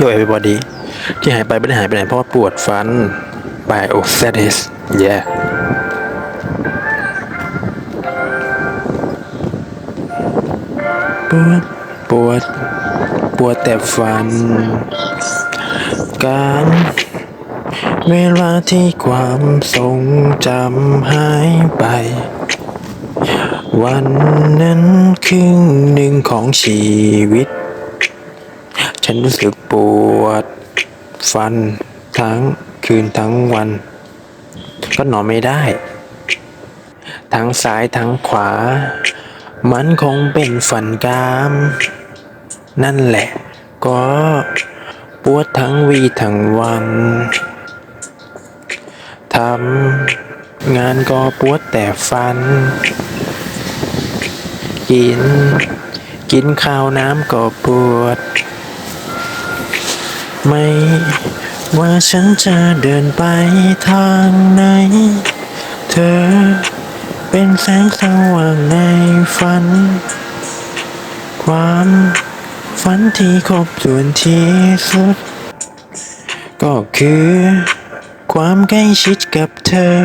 โยเอ v บอดี้ที่หายไปไม่ได้หายไปไหนเพราะว่าปวดฟัน by o s a d i s yeah ปวด ปวด ปวดแต่ฟัน การ เวลาที่ความทรงจำหายไป วันนั้นครึ่งหนึ่งของชีวิต ฉันรู้สึกปวดฟันทั้งคืนทั้งวัน ก็นอนไม่ได้ ทั้งซ้ายทั้งขวา มันคงเป็นฝันกาม นั่นแหละ ก็ปวดทั้งวีทั้งวันทำงานก็ปวดแต่ฟัน กิน กินข้าวน้ำก็ปวด ไม่ว่าฉันจะเดินไปทางไหน เธอเป็นแสงสว่างในฝัน ความฝันที่ครบถ้วนที่สุด ก็คือความใกล้ชิดกับเธอ